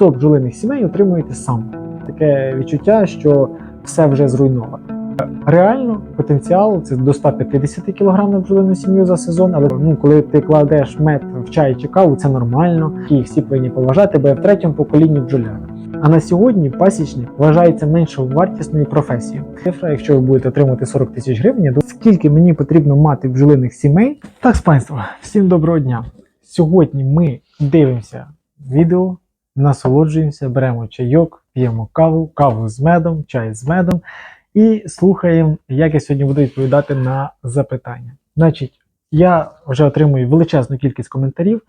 100 бджолиних сімей отримуєте сам. Таке відчуття, що все вже зруйновано. Реально потенціал це до 150 кг на бджолину сім'ю за сезон, але ну, коли ти кладеш мед в чай чи каву, це нормально, і всі повинні поважати, бо я в третьому поколінні бджоляра. А на сьогодні пасічник вважається меншою вартісною професією. Цифра, якщо ви будете отримувати 40 тисяч гривень, то скільки мені потрібно мати бджолиних сімей? Так, з панство, всім доброго дня. Сьогодні ми дивимося відео, насолоджуємося, беремо чайок, п'ємо каву, каву з медом, чай з медом і слухаємо, як я сьогодні буду відповідати на запитання. Значить, я вже отримую величезну кількість коментарів,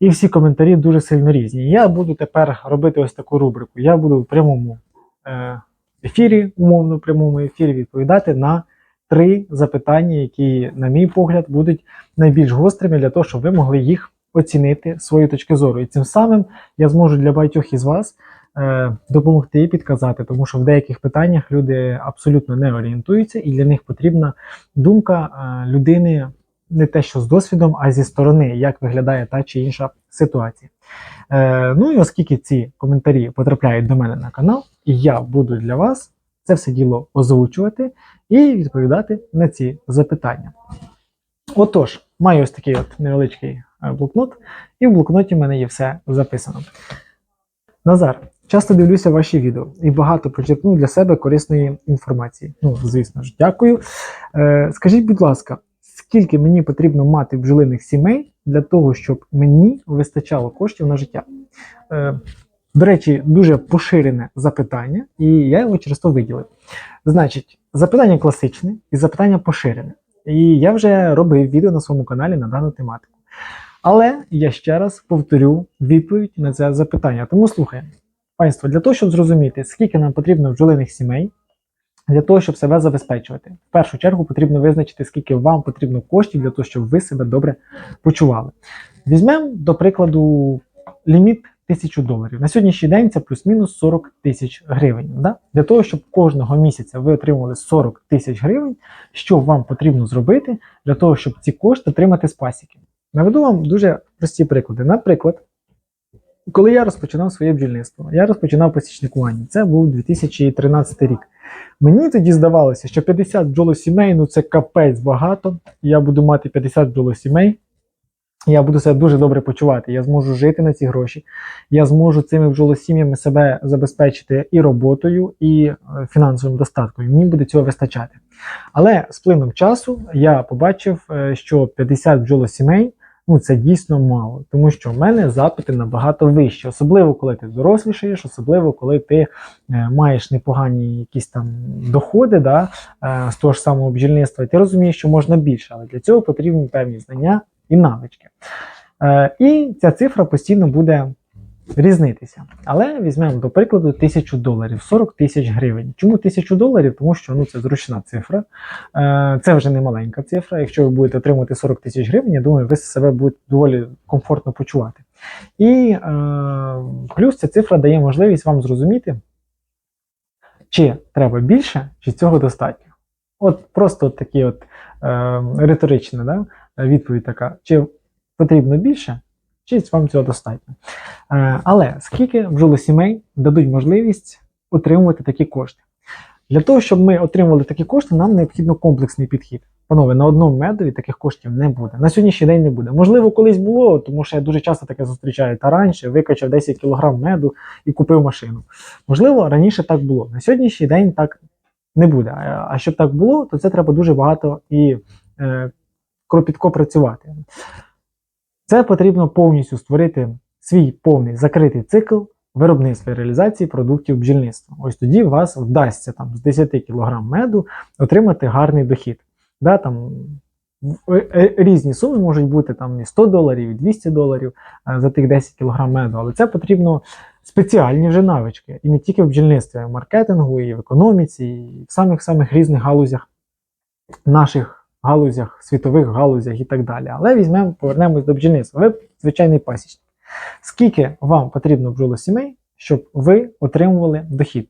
і всі коментарі дуже сильно різні. Я буду тепер робити ось таку рубрику. Я буду в прямому е, ефірі, умовно в прямому ефірі, відповідати на три запитання, які, на мій погляд, будуть найбільш гострими для того, щоб ви могли їх оцінити з своєї точки зору. І цим самим я зможу для багатьох із вас е, допомогти і підказати, тому що в деяких питаннях люди абсолютно не орієнтуються, і для них потрібна думка е, людини не те, що з досвідом, а зі сторони, як виглядає та чи інша ситуація. Е, ну і оскільки ці коментарі потрапляють до мене на канал, і я буду для вас це все діло озвучувати і відповідати на ці запитання. Отож, маю ось такий от невеличкий блокнот, і в блокноті в мене є все записано. Назар, часто дивлюся ваші відео і багато почерпнув для себе корисної інформації. Ну, звісно ж, дякую. Е, скажіть, будь ласка, скільки мені потрібно мати бджолиних сімей для того, щоб мені вистачало коштів на життя? Е, до речі, дуже поширене запитання, і я його через то виділив. Значить, запитання класичне і запитання поширене. І я вже робив відео на своєму каналі на дану тематику. Але я ще раз повторю відповідь на це запитання. Тому слухаємо. Панство, для того, щоб зрозуміти, скільки нам потрібно бджолиних сімей, для того, щоб себе забезпечувати, в першу чергу потрібно визначити, скільки вам потрібно коштів для того, щоб ви себе добре почували. Візьмемо, до прикладу, ліміт 1000 доларів. На сьогоднішній день це плюс-мінус 40 тисяч гривень. Да? Для того, щоб кожного місяця ви отримували 40 тисяч гривень, що вам потрібно зробити для того, щоб ці кошти отримати з пасіки? Наведу вам дуже прості приклади. Наприклад, коли я розпочинав своє бджільництво, я розпочинав пасічникування. Це був 2013 рік. Мені тоді здавалося, що 50 бджолосімей ну це капець багато. Я буду мати 50 бджолосімей. Я буду себе дуже добре почувати. Я зможу жити на ці гроші. Я зможу цими бджолосім'ями себе забезпечити і роботою, і е, фінансовим достатком. Мені буде цього вистачати. Але з плином часу я побачив, е, що 50 бджолосімей ну це дійсно мало, тому що в мене запити набагато вищі, особливо коли ти дорослішаєш, особливо коли ти е, маєш непогані якісь там доходи да, е, з того ж самого бджільництва, ти розумієш, що можна більше, але для цього потрібні певні знання і навички. Е, і ця цифра постійно буде різнитися. Але візьмемо до прикладу 1000 доларів, 40 тисяч гривень. Чому 1000 доларів? Тому що ну, це зручна цифра. Е, Це вже не маленька цифра. Якщо ви будете отримувати 40 тисяч гривень, я думаю, ви себе будете доволі комфортно почувати. І е, плюс ця цифра дає можливість вам зрозуміти, чи треба більше, чи цього достатньо. От просто от такі от е, риторична да, відповідь така: чи потрібно більше, чи вам цього достатньо. Е, але скільки бджолосімей дадуть можливість отримувати такі кошти? Для того, щоб ми отримували такі кошти, нам необхідно комплексний підхід. Панове, на одному медові таких коштів не буде. На сьогоднішній день не буде. Можливо, колись було, тому що я дуже часто таке зустрічаю. Та раніше викачав 10 кг меду і купив машину. Можливо, раніше так було. На сьогоднішній день так не буде. А щоб так було, то це треба дуже багато і е, кропітко працювати. Це потрібно повністю створити свій повний закритий цикл виробництва і реалізації продуктів бджільництва. Ось тоді вас вдасться там, з 10 кг меду отримати гарний дохід. Да, там, е, е, Різні суми можуть бути там і 100 доларів, і 200 доларів е, за тих 10 кг меду, але це потрібно спеціальні вже навички. І не тільки в бджільництві, а й в маркетингу, і в економіці, і в самих-самих різних галузях наших галузях, світових галузях і так далі. Але візьмемо, повернемось до бджільництва. Ви звичайний пасічник. Скільки вам потрібно бджолосімей, щоб ви отримували дохід,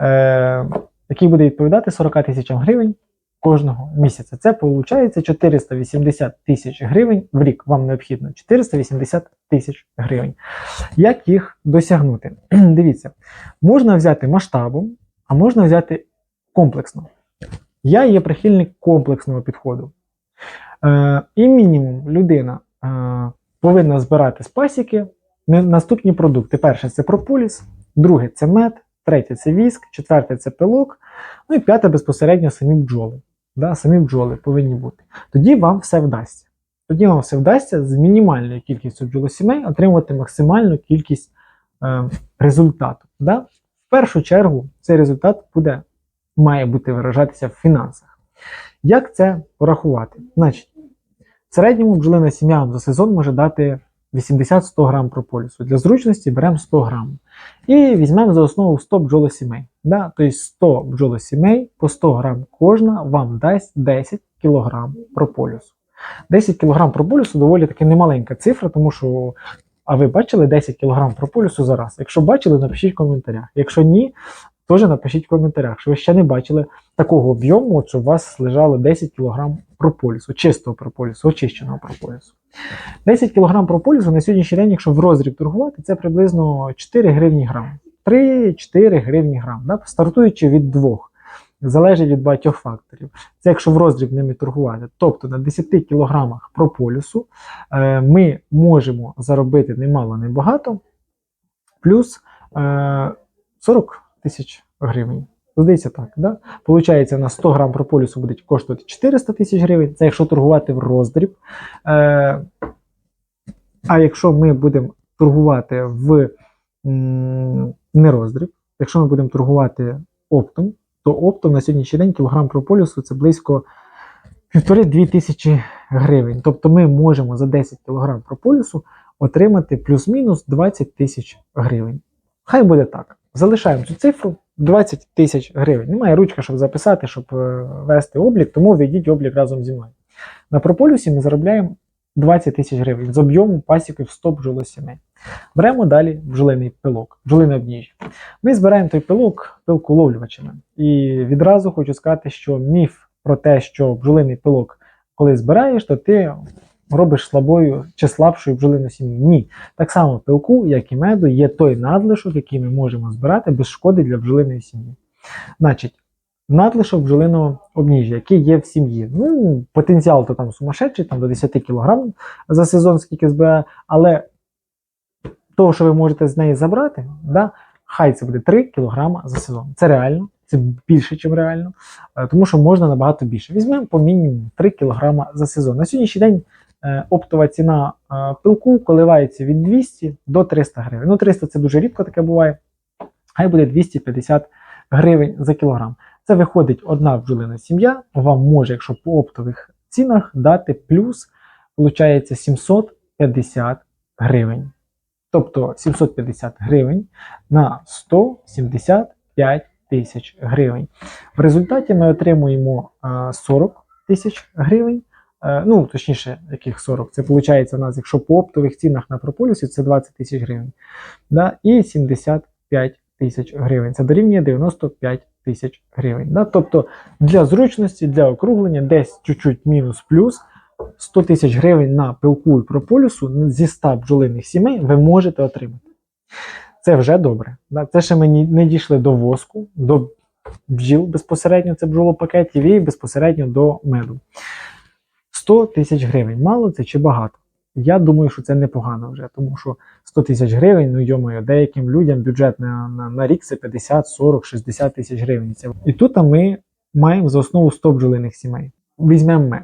е, який буде відповідати 40 тисячам гривень кожного місяця? Це виходить 480 тисяч гривень в рік. Вам необхідно 480 тисяч гривень. Як їх досягнути? Дивіться, можна взяти масштабом, а можна взяти комплексно. Я є прихильник комплексного підходу. Е, і мінімум людина е, повинна збирати з пасіки наступні продукти. Перше це прополіс, друге це мед, третє це віск, четверте це пилок, ну і п'яте безпосередньо самі бджоли. Да, самі бджоли повинні бути. Тоді вам все вдасться. Тоді вам все вдасться з мінімальною кількістю бджолосімей отримувати максимальну кількість е, результату. Да? В першу чергу цей результат буде, має бути виражатися в фінансах. Як це порахувати? Значить, в середньому бджолина сім'я за сезон може дати 80-100 грам прополісу. Для зручності беремо 100 грам. І візьмемо за основу 100 бджолосімей. Да? Тобто 100 бджолосімей по 100 грам кожна вам дасть 10 кг прополісу. 10 кг прополісу доволі таки немаленька цифра, тому що. А ви бачили 10 кг прополісу за раз? Якщо бачили, напишіть в коментарях. Якщо ні, теж напишіть в коментарях, що ви ще не бачили такого об'єму, щоб у вас лежало 10 кг прополісу, чистого прополісу, очищеного прополісу. 10 кг прополісу на сьогоднішній день, якщо в роздріб торгувати, це приблизно 4 гривні грам. 3-4 гривні грам, да? стартуючи від 2. Залежить від багатьох факторів. Це якщо в роздріб ними торгувати. Тобто на 10 кілограмах прополісу е, ми можемо заробити немало, небагато, плюс е, 40 тисяч гривень. Здається так, да? Получається, на 100 грам прополісу буде коштувати 400 тисяч гривень. Це якщо торгувати в роздріб. Е, а якщо ми будемо торгувати в не роздріб, якщо ми будемо торгувати оптом, то оптом на сьогоднішній день кілограм прополісу це близько 1,5-2 тисячі гривень. Тобто ми можемо за 10 кілограм прополісу отримати плюс-мінус 20 тисяч гривень. Хай буде так. Залишаємо цю цифру 20 тисяч гривень. Немає ручка, щоб записати, щоб е, вести облік, тому введіть облік разом зі мною. На прополюсі ми заробляємо 20 тисяч гривень з об'єму пасіки в 100 бджолосімей. Беремо далі бджолиний пилок, бджолине обніжжя. Ми збираємо той пилок пилколовлювачами. І відразу хочу сказати, що міф про те, що бджолиний пилок, коли збираєш, то ти робиш слабою чи слабшою бджолину сім'ю. Ні. Так само пилку, як і меду, є той надлишок, який ми можемо збирати без шкоди для бджолиної сім'ї. Значить, надлишок бджолиного обніжжя, який є в сім'ї. Ну, потенціал то там сумасшедший, там до 10 кг за сезон, скільки збирає, але того, що ви можете з неї забрати, да, хай це буде 3 кг за сезон. Це реально, це більше, ніж реально, е, тому що можна набагато більше. Візьмемо по мінімуму 3 кг за сезон. На сьогоднішній день оптова ціна е, пилку коливається від 200 до 300 гривень. Ну, 300 це дуже рідко таке буває. Хай буде 250 гривень за кілограм. Це виходить одна бджолина сім'я, вам може, якщо по оптових цінах, дати плюс, виходить, 750 гривень. Тобто 750 гривень на 175 тисяч гривень. В результаті ми отримуємо е, 40 тисяч гривень. Е, Ну, точніше, яких 40. Це виходить у нас, якщо по оптових цінах на прополісі, це 20 тисяч гривень. Да? І 75 тисяч гривень. Це дорівнює 95 тисяч гривень. Да? Тобто для зручності, для округлення, десь чуть-чуть мінус плюс 100 тисяч гривень на пилку і прополісу зі 100 бджолиних сімей ви можете отримати. Це вже добре. Це ще ми не дійшли до воску, до бджіл безпосередньо, це бджолопакетів, і безпосередньо до меду. 100 тисяч гривень. Мало це чи багато? Я думаю, що це непогано вже, тому що 100 тисяч гривень, ну йомою, деяким людям бюджет на, на, на рік це 50, 40, 60 тисяч гривень. Це- І тут ми маємо за основу 100 бджолиних сімей. Візьмемо мед.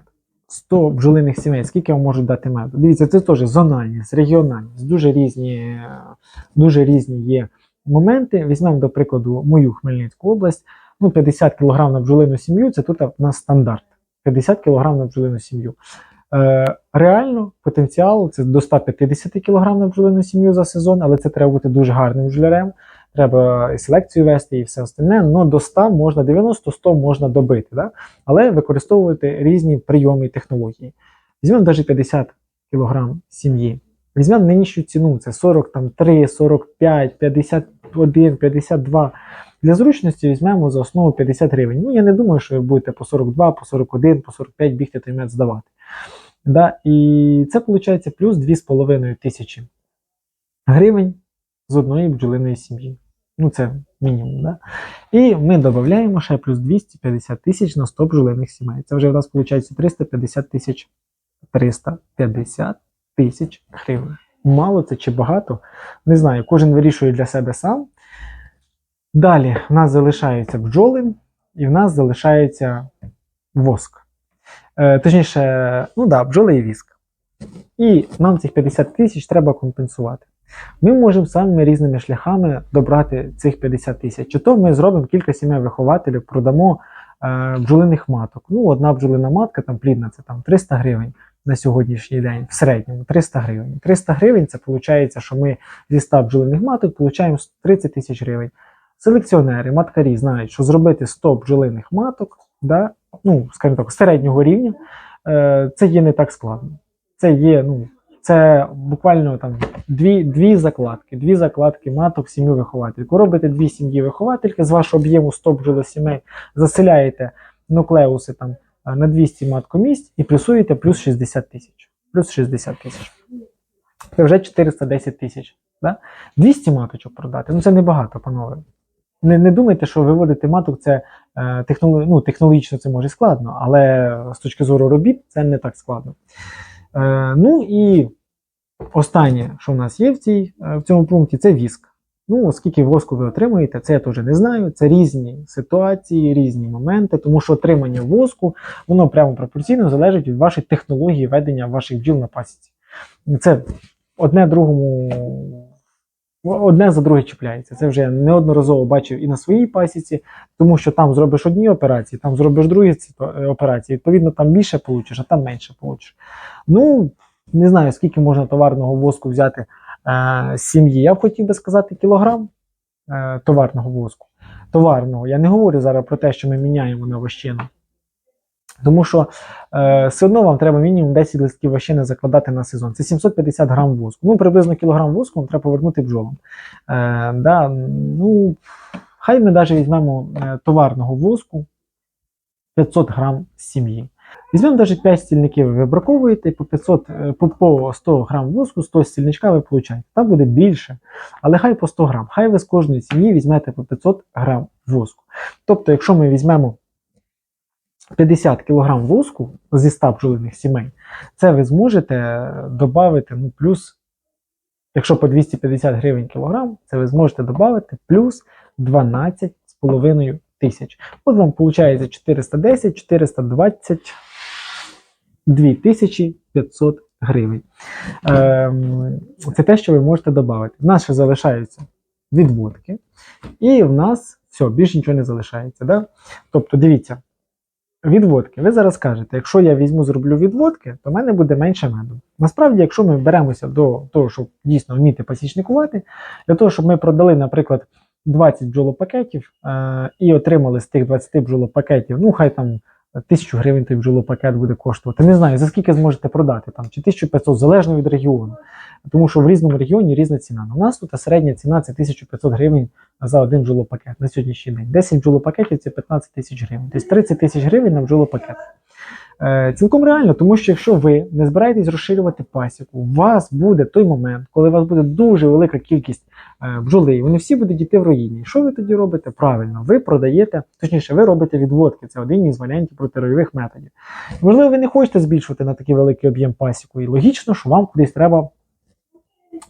100 бджолиних сімей, скільки вам можуть дати меду? Дивіться, це теж зональність, регіональність, дуже різні, е, дуже різні є моменти. Візьмемо, до прикладу, мою Хмельницьку область. Ну, 50 кг на бджолину сім'ю це тут у нас стандарт. 50 кг на бджолину сім'ю. Е, реально, потенціал це до 150 кг на бджолину сім'ю за сезон, але це треба бути дуже гарним бджолярем. Треба і селекцію вести і все остальне. Ну до 100 можна 90-100 можна добити, да? але використовувати різні прийоми і технології. Візьмемо навіть 50 кг сім'ї. Візьмемо нинішню ціну, це 43, 45, 51, 52. Для зручності візьмемо за основу 50 гривень. Ну, я не думаю, що ви будете по 42, по 41, по 45 бігти той мед здавати. Да? І це виходить плюс 2,5 тисячі гривень з одної бджолиної сім'ї. Ну, це мінімум, да? І ми додаємо ще плюс 250 тисяч на 100 бджолиних сімей. Це вже в нас виходить 350 тисяч 350 тисяч гривень. Мало це чи багато? Не знаю, кожен вирішує для себе сам. Далі в нас залишаються бджоли, і в нас залишається воск. Е, точніше, ну да, бджоли і віск. І нам цих 50 тисяч треба компенсувати. Ми можемо самими різними шляхами добрати цих 50 тисяч. Чи то ми зробимо кілька сімей вихователів, продамо е, бджолиних маток. Ну, одна бджолина матка, там плідна, це там 300 гривень на сьогоднішній день, в середньому 300 гривень. 300 гривень це виходить, що ми зі 100 бджолиних маток получаємо 30 тисяч гривень. Селекціонери, маткарі знають, що зробити 100 бджолиних маток, да, ну, скажімо так, середнього рівня, е, це є не так складно. Це є, ну, це буквально там дві, дві закладки, дві закладки маток сім'ю виховательки. Ви робите дві сім'ї виховательки з вашого об'єму 100 бджолосімей, заселяєте нуклеуси там е, на 200 маткомісць і плюсуєте плюс 60 тисяч. Плюс 60 тисяч. Це вже 410 тисяч. Да? 200 маточок продати. Ну це небагато, панове. Не, не думайте, що виводити маток це е, технолог, ну, технологічно це може складно, але з точки зору робіт це не так складно. Е, ну і останнє, що в нас є в, цій, е, в цьому пункті, це віск. Ну, оскільки воску ви отримуєте, це я теж не знаю. Це різні ситуації, різні моменти, тому що отримання воску воно прямо пропорційно залежить від вашої технології ведення ваших бджіл на пасіці. Це одне другому, одне за друге чіпляється. Це вже я неодноразово бачив і на своїй пасіці, тому що там зробиш одні операції, там зробиш другі е, операції. Відповідно, там більше получиш, а там менше получиш. Ну, не знаю, скільки можна товарного воску взяти е, з сім'ї. Я б хотів би сказати кілограм е, товарного воску. Товарного. Я не говорю зараз про те, що ми міняємо на вощину. Тому що е, все одно вам треба мінімум 10 листків вощини закладати на сезон. Це 750 грам воску. Ну, приблизно кілограм воску вам треба повернути бджолам. Е, да, ну, хай ми навіть візьмемо е, товарного воску 500 грам сім'ї. Візьмемо навіть 5 стільників ви вибраковуєте, і по 500, е, по, по 100 грам воску, 100 стільничка ви получаєте. Там буде більше, але хай по 100 грам. Хай ви з кожної сім'ї візьмете по 500 грам воску. Тобто, якщо ми візьмемо 50 кг воску зі 100 бджолиних сімей, це ви зможете додати, ну, плюс, якщо по 250 гривень кілограм, це ви зможете додати плюс 12,5 тисяч. От вам виходить 410, 420, 2500 гривень. Ем, це те, що ви можете додати. В нас ще залишаються відводки, і в нас все, більше нічого не залишається. Да? Тобто, дивіться, відводки. Ви зараз кажете, якщо я візьму, зроблю відводки, то в мене буде менше меду. Насправді, якщо ми беремося до того, щоб дійсно вміти пасічникувати, для того, щоб ми продали, наприклад, 20 бджолопакетів е, і отримали з тих 20 бджолопакетів, ну хай там тисячу гривень той бджолопакет буде коштувати. Не знаю, за скільки зможете продати, там, чи 1500, залежно від регіону. Тому що в різному регіоні різна ціна. Ну, У нас тут середня ціна це 1500 гривень за один бджолопакет на сьогоднішній день. 10 бджолопакетів це 15 тисяч гривень. Тобто 30 тисяч гривень на бджолопакет. Е, цілком реально, тому що якщо ви не збираєтесь розширювати пасіку, у вас буде той момент, коли у вас буде дуже велика кількість е, бджоли, вони всі будуть йти в руїні. Що ви тоді робите? Правильно, ви продаєте, точніше, ви робите відводки. Це один із варіантів протиройових методів. Можливо, ви не хочете збільшувати на такий великий об'єм пасіку, і логічно, що вам кудись треба.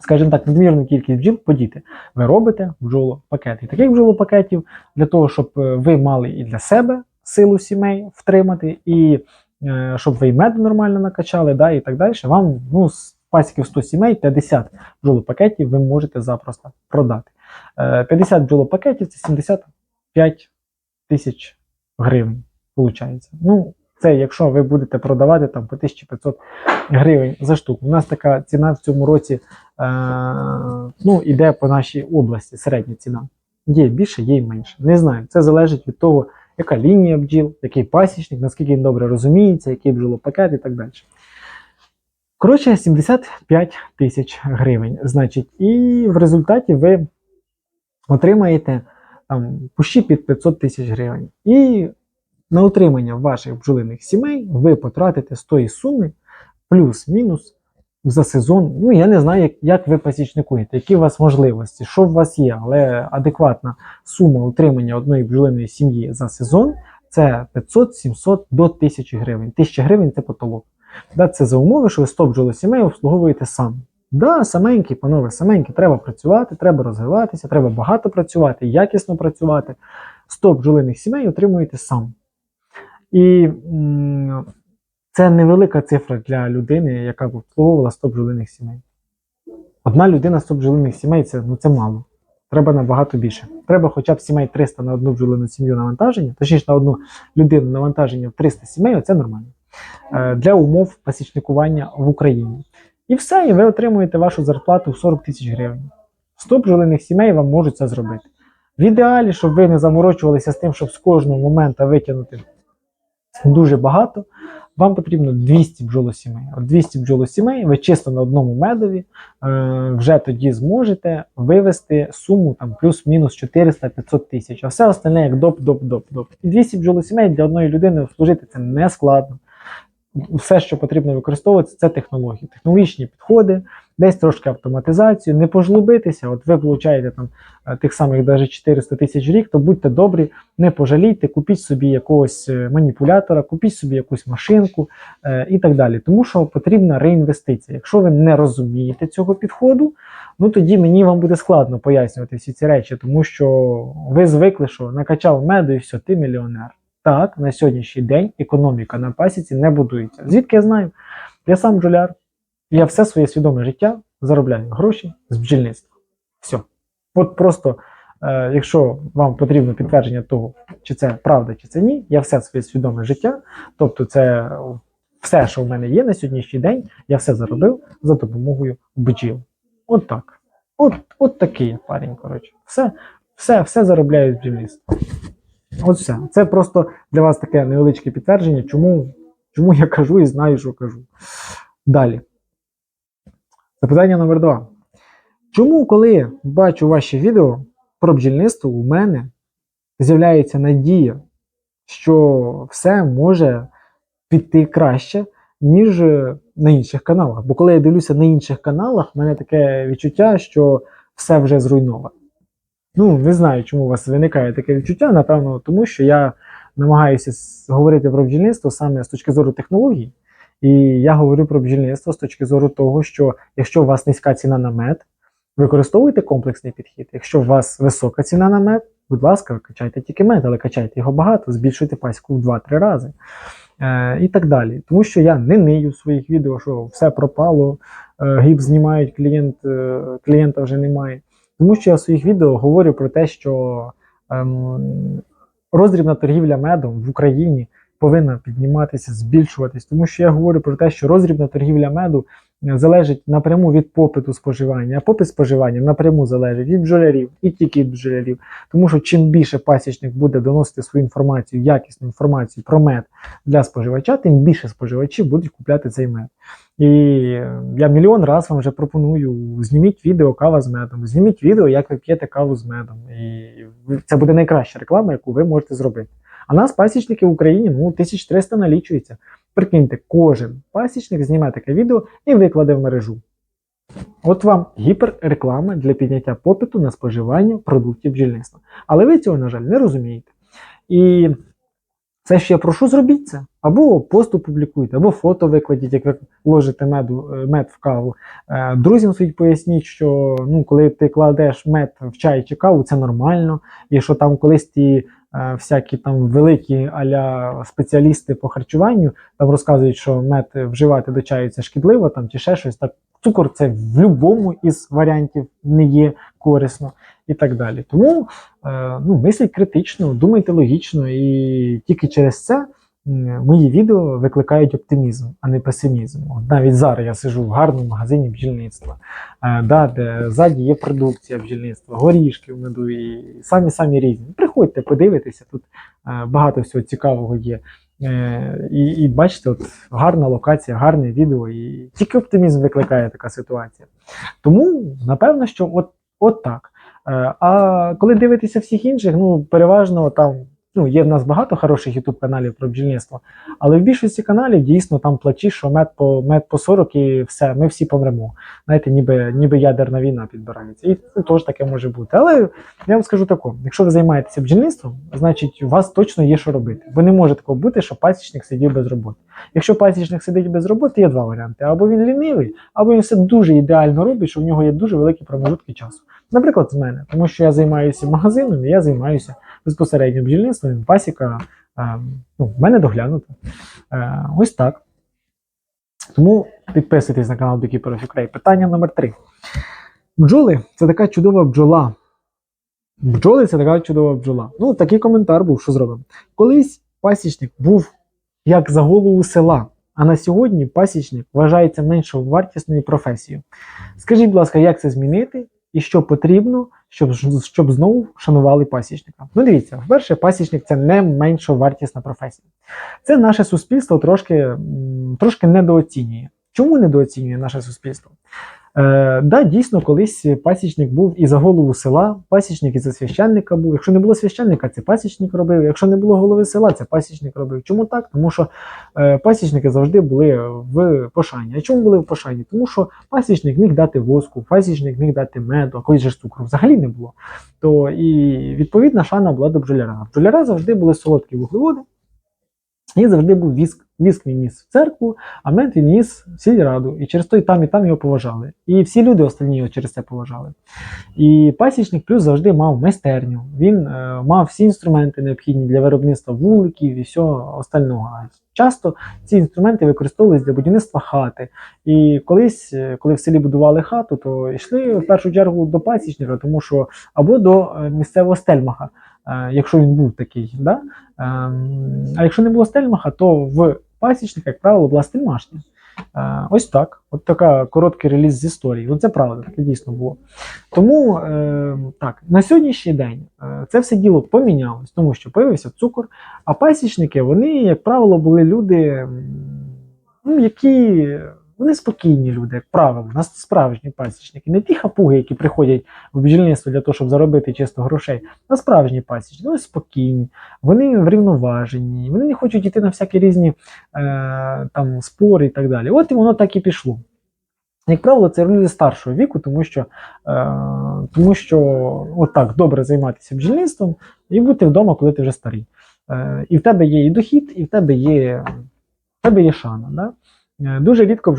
Скажімо так, надмірну кількість бджіл подіти. Ви робите бджолопакети. І таких бджолопакетів для того, щоб е, ви мали і для себе силу сімей втримати, і щоб ви і мед нормально накачали, да, і так далі. Вам ну, з пасіків 100 сімей 50 бджолопакетів ви можете запросто продати. Е, 50 бджолопакетів це 75 тисяч гривень. Виходить. Ну, це якщо ви будете продавати там по 1500 гривень за штуку. У нас така ціна в цьому році е, ну, іде по нашій області, середня ціна. Є більше, є й менше. Не знаю. Це залежить від того, яка лінія бджіл, який пасічник, наскільки він добре розуміється, який бджолопакет і так далі. Коротше, 75 тисяч гривень. Значить, і в результаті ви отримаєте там пущі під 500 тисяч гривень. І на утримання ваших бджолиних сімей ви потратите з тої суми плюс-мінус за сезон. Ну, я не знаю, як, як ви пасічникуєте, які у вас можливості, що в вас є, але адекватна сума утримання одної бджолиної сім'ї за сезон це 500-700 до 1000 гривень. 1000 гривень це потолок. Да, це за умови, що ви 100 бджолосімей обслуговуєте сам. Да, саменькі, панове, саменькі, треба працювати, треба розвиватися, треба багато працювати, якісно працювати. 100 бджолиних сімей отримуєте сам. І це невелика цифра для людини, яка б обслуговувала 100 бджолиних сімей. Одна людина 100 бджолиних сімей це, ну, це мало. Треба набагато більше. Треба хоча б сімей 300 на одну бджолину сім'ю навантаження, точніше на одну людину навантаження в 300 сімей, це нормально. Е, Для умов пасічникування в Україні. І все, і ви отримуєте вашу зарплату в 40 тисяч гривень. 100 бджолиних сімей вам можуть це зробити. В ідеалі, щоб ви не заморочувалися з тим, щоб з кожного моменту витягнути дуже багато, вам потрібно 200 бджолосімей. От 200 бджолосімей ви чисто на одному медові е, вже тоді зможете вивести суму там плюс-мінус 400-500 тисяч. А все остальне як доп, доп, доп, доп. І 200 бджолосімей для одної людини обслужити це не складно. Все, що потрібно використовувати, це технології, технологічні підходи, десь трошки автоматизацію, не пожлобитися. От ви получаєте там е, тих самих навіть 400 тисяч рік, то будьте добрі, не пожалійте, купіть собі якогось е, маніпулятора, купіть собі якусь машинку е, і так далі. Тому що потрібна реінвестиція. Якщо ви не розумієте цього підходу, ну тоді мені вам буде складно пояснювати всі ці речі, тому що ви звикли, що накачав меду і все, ти мільйонер. Так, на сьогоднішній день економіка на пасіці не будується. Звідки я знаю? Я сам бджоляр, я все своє свідоме життя заробляю гроші з бджільництва. Все. От просто, е, якщо вам потрібно підтвердження того, чи це правда, чи це ні, я все своє свідоме життя, тобто це все, що в мене є на сьогоднішній день, я все заробив за допомогою бджіл. От так. От, от такий парень, коротше. Все, все, все заробляю з бджільництва. От все. Це просто для вас таке невеличке підтвердження, чому, чому я кажу і знаю, що кажу. Далі. Запитання номер два. Чому, коли бачу ваші відео про бджільництво, у мене з'являється надія, що все може піти краще, ніж на інших каналах? Бо коли я дивлюся на інших каналах, в мене таке відчуття, що все вже зруйновано. Ну, не знаю, чому у вас виникає таке відчуття, напевно, тому що я намагаюся говорити про бджільництво саме з точки зору технологій. І я говорю про бджільництво з точки зору того, що якщо у вас низька ціна на мед, використовуйте комплексний підхід. Якщо у вас висока ціна на мед, будь ласка, качайте тільки мед, але качайте його багато, збільшуйте паську в 2-3 рази. Е, і так далі. Тому що я не нию в своїх відео, що все пропало, е, гіп знімають, клієнт, е, клієнта вже немає. Тому що я в своїх відео говорю про те, що ем, роздрібна торгівля медом в Україні повинна підніматися, збільшуватись, тому що я говорю про те, що роздрібна торгівля меду залежить напряму від попиту споживання, а попит споживання напряму залежить від бджолярів і тільки від бджолярів. Тому що чим більше пасічник буде доносити свою інформацію, якісну інформацію про мед для споживача, тим більше споживачів будуть купляти цей мед. І я мільйон раз вам вже пропоную: зніміть відео кава з медом, зніміть відео, як ви п'єте каву з медом. І це буде найкраща реклама, яку ви можете зробити. А нас пасічники в Україні ну 1300 налічується. Прикиньте, кожен пасічник зніме таке відео і викладе в мережу. От вам гіперреклама для підняття попиту на споживання продуктів бджільництва. Але ви цього, на жаль, не розумієте. І це що я прошу, зробіть це. Або пост опублікуйте, або фото викладіть, як ви ложите меду, е, мед в каву. Е, Друзям своїм поясніть, що ну, коли ти кладеш мед в чай чи каву, це нормально. І що там колись ті всякі там великі аля спеціалісти по харчуванню там розказують, що мед вживати до чаю це шкідливо, там чи ще щось. Так цукор це в будь-якому із варіантів не є корисно і так далі. Тому е, ну, мисліть критично, думайте логічно, і тільки через це мої відео викликають оптимізм, а не песимізм. От навіть зараз я сижу в гарному магазині бджільництва, е, да, де ззаді є продукція бджільництва, горішки в меду і самі самі різні. Приходьте, подивитися, тут е, багато всього цікавого є. Е, і, і бачите, от гарна локація, гарне відео, і тільки оптимізм викликає така ситуація. Тому, напевно, що от, от так. Е, А коли дивитися всіх інших, ну переважно там Ну, є в нас багато хороших ютуб каналів про бджільництво, але в більшості каналів дійсно там плачі, що мед по мед по 40 і все, ми всі помремо. Знаєте, ніби, ніби ядерна війна підбирається. І це теж таке може бути. Але я вам скажу таку: якщо ви займаєтеся бджільництвом, значить у вас точно є що робити. Бо не може такого бути, що пасічник сидів без роботи. Якщо пасічник сидить без роботи, є два варіанти: або він лінивий, або він все дуже ідеально робить, що в нього є дуже великі промежутки часу. Наприклад, з мене, тому що я займаюся магазином, і я займаюся безпосередньо бджільництвом, пасіка е, ну, в мене доглянута. Е, ось так. Тому підписуйтесь на канал Beekeeper of Ukraine. Питання номер три. Бджоли це така чудова бджола. Бджоли це така чудова бджола. Ну, такий коментар був, що зробимо. Колись пасічник був як за голову села, а на сьогодні пасічник вважається менш вартісною професією. Скажіть, будь ласка, як це змінити і що потрібно, щоб, щоб знову шанували пасічника? Ну, дивіться, вперше, пасічник це не менш вартісна професія. Це наше суспільство трошки, трошки недооцінює. Чому недооцінює наше суспільство? Е, да, дійсно, колись пасічник був і за голову села, пасічник і за священника був. Якщо не було священника, це пасічник робив. Якщо не було голови села, це пасічник робив. Чому так? Тому що е, пасічники завжди були в пошані. А чому були в пошані? Тому що пасічник міг дати воску, пасічник міг дати меду, а колись же цукру взагалі не було. То і відповідна шана була до бджоляра. Бджоляра завжди були солодкі вуглеводи. І завжди був віск. Віск він ніс в церкву, а мед він ніс в сільраду. І через то і там, і там його поважали. І всі люди останні його через це поважали. І пасічник плюс завжди мав майстерню. Він е, мав всі інструменти необхідні для виробництва вуликів і всього остального. Часто ці інструменти використовувалися для будівництва хати. І колись, е, коли в селі будували хату, то йшли в першу чергу до пасічника, тому що або до е, місцевого стельмаха, якщо він був такий. Да? Ем, А якщо не було стельмаха, то в пасічника, як правило, була стельмашня. Е, Ось так. От така короткий реліз з історії. Оце правда, таке дійсно було. Тому е, так, на сьогоднішній день е, це все діло помінялось, тому що появився цукор, а пасічники, вони, як правило, були люди, ну, які вони спокійні люди, як правило, у нас справжні пасічники, не ті хапуги, які приходять в бджільництво для того, щоб заробити чисто грошей, а справжні пасічники, вони спокійні, вони врівноважені, вони не хочуть йти на всякі різні е, там спори і так далі. От і воно так і пішло. Як правило, це люди старшого віку, тому що, е, тому що от добре займатися бджільництвом і бути вдома, коли ти вже старий. Е, і в тебе є і дохід, і в тебе є, в тебе є шана. Да? Е, Дуже рідко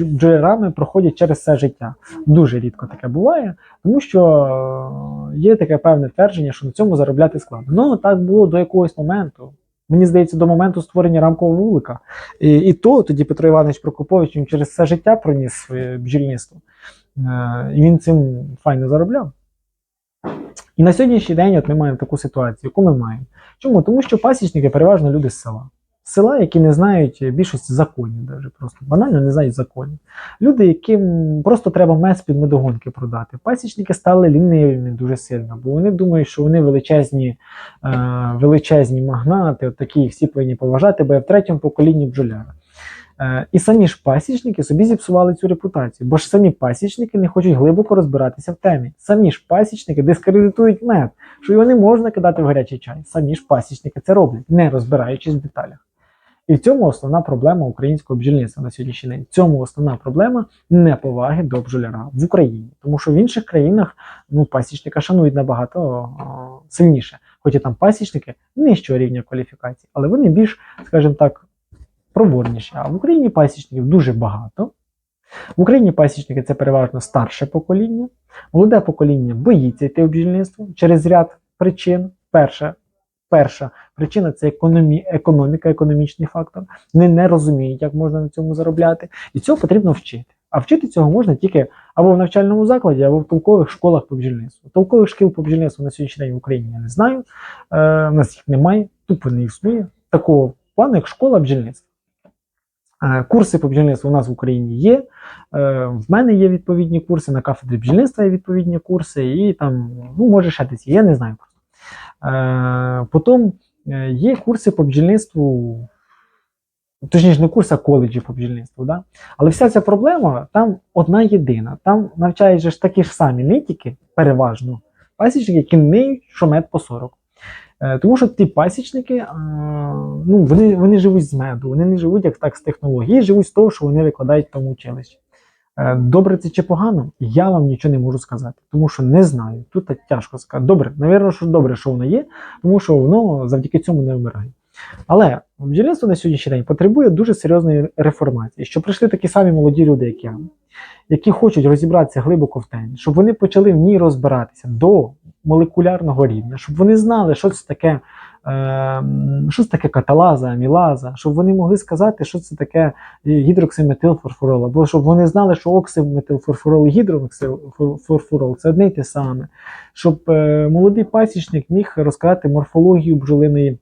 бджолярами проходять через все життя. Дуже рідко таке буває, тому що е, є таке певне твердження, що на цьому заробляти складно. Ну так було до якогось моменту. Мені здається, до моменту створення рамкового вулика. І, і то тоді Петро Іванович Прокопович він через все життя проніс своє бджільництво. Е, і він цим файно заробляв. І на сьогоднішній день от ми маємо таку ситуацію, яку ми маємо. Чому? Тому що пасічники переважно люди з села. Села, які не знають більшості законів, даже просто банально не знають законів. Люди, яким просто треба мед з-під медогонки продати. Пасічники стали лінивими дуже сильно, бо вони думають, що вони величезні, е, величезні магнати, от такі їх всі повинні поважати, бо я в третьому поколінні бджоляра. Е, і самі ж пасічники собі зіпсували цю репутацію, бо ж самі пасічники не хочуть глибоко розбиратися в темі. Самі ж пасічники дискредитують мед, що його не можна кидати в гарячий чай. Самі ж пасічники це роблять, не розбираючись в деталях. І в цьому основна проблема українського бджільництва на сьогоднішній день. В цьому основна проблема неповаги до бджоляра в Україні. Тому що в інших країнах ну, пасічника шанують набагато о, сильніше. Хоча там пасічники нижчого рівня кваліфікації, але вони більш, скажімо так, проборніші. А в Україні пасічників дуже багато. В Україні пасічники це переважно старше покоління. Молоде покоління боїться йти в бджільництво через ряд причин. Перша, перша причина це економі, економіка, економічний фактор. Вони не розуміють, як можна на цьому заробляти. І цього потрібно вчити. А вчити цього можна тільки або в навчальному закладі, або в толкових школах по бджільництву. Толкових шкіл по бджільництву на сьогоднішній день в Україні я не знаю. Е, у нас їх немає, тупо не існує. Такого плану, як школа бджільництва. Е, Курси по бджільництву у нас в Україні є. Е, В мене є відповідні курси, на кафедрі бджільництва є відповідні курси, і там, ну, може, ще десь я не знаю. Е, Потім е, є курси по бджільництву, точніше, не курси, а коледжі по бджільництву. Да? Але вся ця проблема там одна єдина. Там навчають ж такі ж самі нитіки, переважно, пасічники, які вміють, що мед по 40. Е, Тому що ті пасічники, ну, вони, вони живуть з меду, вони не живуть як так з технології, живуть з того, що вони викладають в тому училищі. Е, Добре це чи погано, я вам нічого не можу сказати, тому що не знаю. Тут так тяжко сказати. Добре, навірно, що добре, що воно є, тому що воно завдяки цьому не вмирає. Але бджільництво на сьогоднішній день потребує дуже серйозної реформації, щоб прийшли такі самі молоді люди, як я, які хочуть розібратися глибоко в темі, щоб вони почали в ній розбиратися до молекулярного рівня, щоб вони знали, що це таке, е, що це таке каталаза, амілаза, щоб вони могли сказати, що це таке гідроксиметилфорфурол, або щоб вони знали, що оксиметилфорфурол і гідроксиметилфорфурол це одне й те саме, щоб е, молодий пасічник міг розказати морфологію бджолиної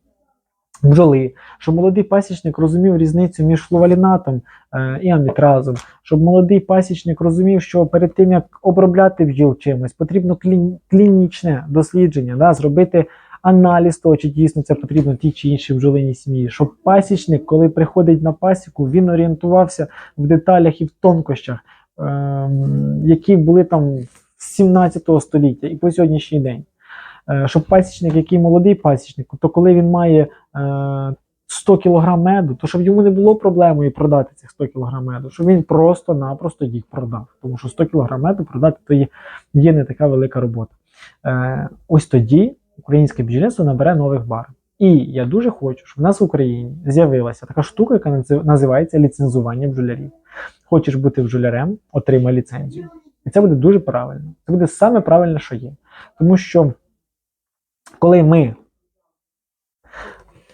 бджоли, щоб молодий пасічник розумів різницю між флувалінатом е, і амітразом, щоб молодий пасічник розумів, що перед тим як обробляти бджіл чимось, потрібно клін- клінічне дослідження, да, зробити аналіз того, чи дійсно це потрібно тій чи іншій бджолиній сім'ї, щоб пасічник, коли приходить на пасіку, він орієнтувався в деталях і в тонкощах, ем, які були там з 17 століття і по сьогоднішній день. Е, Щоб пасічник, який молодий пасічник, то коли він має е, 100 кг меду, то щоб йому не було проблемою продати цих 100 кг меду, щоб він просто-напросто їх продав. Тому що 100 кг меду продати то є, є не така велика робота. Е, ось тоді українське бджільництво набере нових бар. І я дуже хочу, щоб в нас в Україні з'явилася така штука, яка називається ліцензування бджолярів. Хочеш бути бджолярем, отримай ліцензію. І це буде дуже правильно. Це буде саме правильне, що є. Тому що коли ми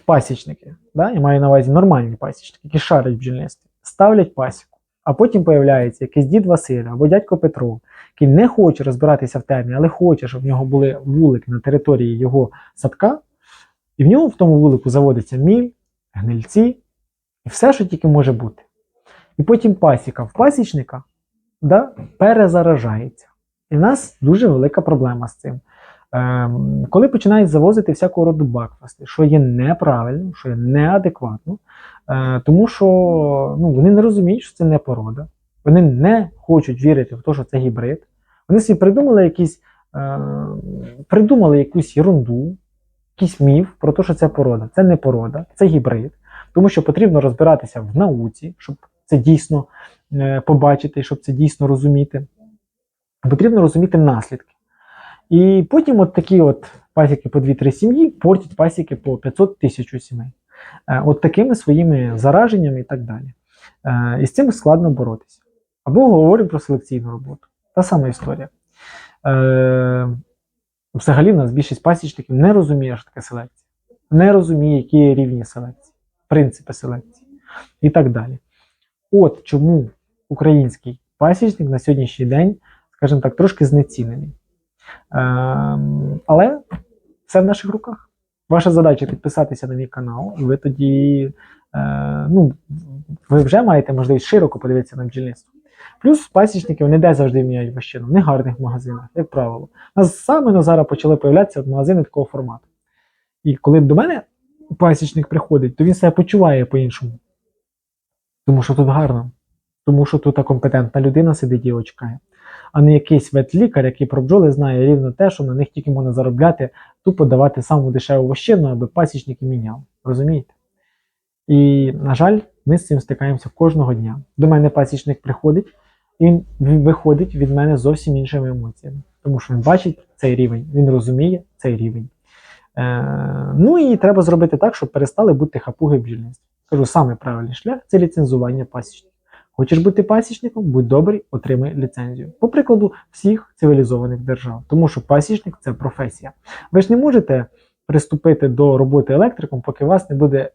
пасічники, да, я маю на увазі нормальні пасічники, які шарять бджільництві, ставлять пасіку, а потім появляється якийсь дід Василь або дядько Петро, який не хоче розбиратися в темі, але хоче, щоб в нього були вулики на території його садка, і в нього в тому вулику заводиться міль, гнильці і все, що тільки може бути. І потім пасіка в пасічника да, перезаражається. І в нас дуже велика проблема з цим. Ем, коли починають завозити всякого роду бакфасти, що є неправильно, що є неадекватно, е, тому що ну, вони не розуміють, що це не порода, вони не хочуть вірити в те, що це гібрид. Вони собі придумали якісь, е, придумали якусь ерунду, якийсь міф про те, що це порода. Це не порода, це гібрид. Тому що потрібно розбиратися в науці, щоб це дійсно е, побачити, щоб це дійсно розуміти. Потрібно розуміти наслідки. І потім от такі от пасіки по 2-3 сім'ї портять пасіки по 500 тисяч сімей. Е, От такими своїми зараженнями і так далі. Е, І з цим складно боротися. Або говоримо про селекційну роботу. Та сама історія. Е, Взагалі, в нас більшість пасічників не розуміє, що таке селекція, не розуміє, які є рівні селекції, принципи селекції і так далі. От чому український пасічник на сьогоднішній день, скажімо так, трошки знецінений. Ем, але все в наших руках. Ваша задача підписатися на мій канал, і ви тоді е, ну, ви вже маєте можливість широко подивитися на бджільництво. Плюс пасічники вони де завжди міняють вощину, в негарних магазинах, як правило. Нас саме на зараз почали появлятися магазини такого формату. І коли до мене пасічник приходить, то він себе почуває по-іншому. Тому що тут гарно, тому що тут компетентна людина сидить і очкає а не якийсь ветлікар, який про бджоли знає рівно те, що на них тільки можна заробляти, тупо давати саму дешеву вощину, аби пасічники міняли. Розумієте? І, на жаль, ми з цим стикаємося кожного дня. До мене пасічник приходить, і він виходить від мене зовсім іншими емоціями. Тому що він бачить цей рівень, він розуміє цей рівень. Е, ну і треба зробити так, щоб перестали бути хапуги в бджільництві. Кажу, саме правильний шлях це ліцензування пасічників. Хочеш бути пасічником, будь добрий, отримай ліцензію. По прикладу всіх цивілізованих держав. Тому що пасічник це професія. Ви ж не можете приступити до роботи електриком, поки у вас не буде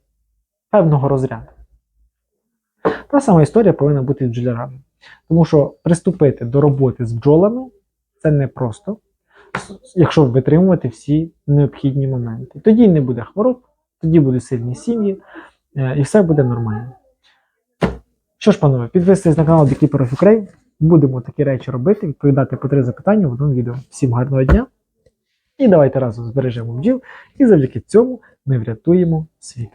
певного розряду. Та сама історія повинна бути з бджолярами. Тому що приступити до роботи з бджолами це непросто, якщо витримувати всі необхідні моменти. Тоді не буде хвороб, тоді будуть сильні сім'ї, е, і все буде нормально. Що ж, панове, підписуйтесь на канал The Keeper of Ukraine. Будемо такі речі робити, відповідати по три запитання в одному відео. Всім гарного дня! І давайте разом збережемо бджіл, і завдяки цьому ми врятуємо світ.